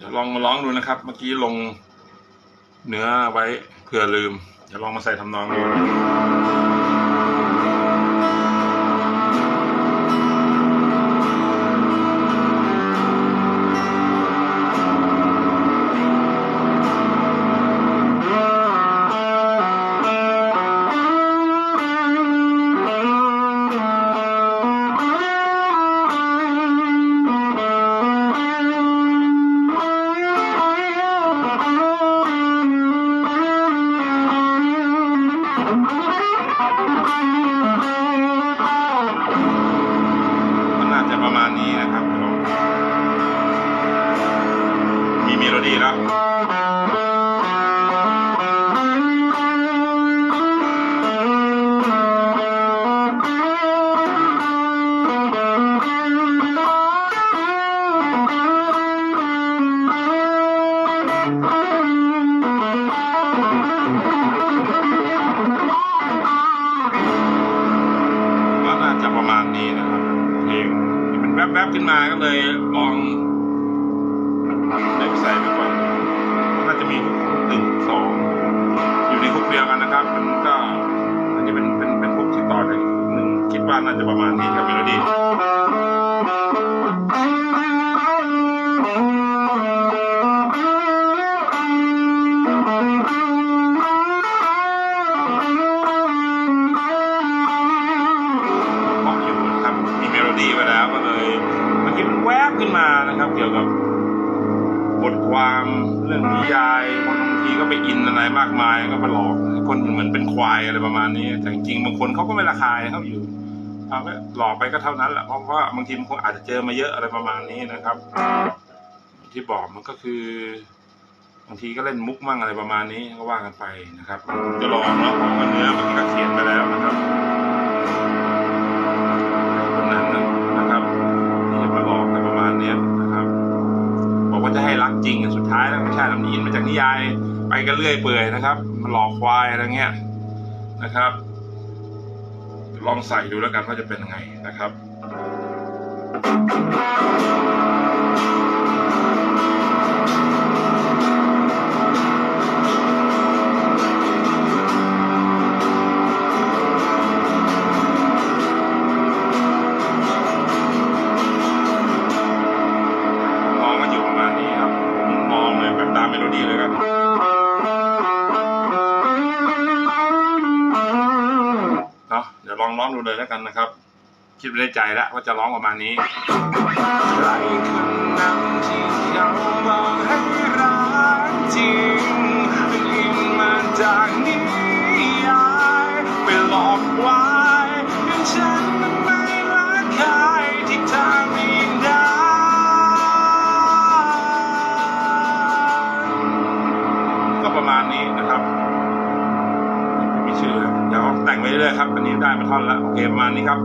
เดี๋ยวลองมาร้องดูนะครับ เมื่อกี้ลงเนื้อไว้เผื่อลืม เดี๋ยวลองมาใส่ทำนองดูนะ เมโลดี้แล้วก็น่าจะประมาณนี้นะครับเพลงที่มันแวบๆขึ้นมาก็เลยลอง เด็กใสไปก่อนก็น่าจะมีฮุกหนึ่งสองอยู่ในฮุกเดียวกันนะครับ มันก็อันนี้เป็นเป็นเป็นฮุกที่ต่อจากหนึ่งคิดว่าน่าจะประมาณนี้ครับเมโลดี้เพราอยู่นะครับมีเมโลดี้ไปแล้วก็เลยเมื่อกี้มันแวบขึ้นมานะครับ เกี่ยวกับ บทความเรื่องนิยายคนบางทีก็ไปอินอะไรมากมายก็มาหลอกคนเหมือนเป็นควายอะไรประมาณนี้ แต่จริงๆบางคนเขาก็ไม่ละคายเขาอยู่เอาก็หลอกไปก็เท่านั้นแหละเพราะว่าบางทีบางคนอาจจะเจอมาเยอะอะไรประมาณนี้นะครับ ที่บอกมันก็คือบางทีก็เล่นมุกมั่งอะไรประมาณนี้ก็ว่ากันไปนะครับจะลองเนาะเพราะว่าเนื้อมันก็เขียนไปแล้วนะครับ จริงสุดท้ายแล้วไม่ใช่ลำนี้อินมาจากนิยาย ไปกันเรื่อยเปื่อยนะครับมาหลอกควายอะไรเงี้ยนะครับ ลองใส่ดูแล้วกันว่าจะเป็นยังไงนะครับ องร้องดูเลยแล้วกันนะครับ คิดไว้ในใจแล้วว่าจะร้องประมาณนี้ แต่งไปเรื่อยๆครับ อันนี้ได้มาท่อนแล้วโอเคประมาณนี้ครับ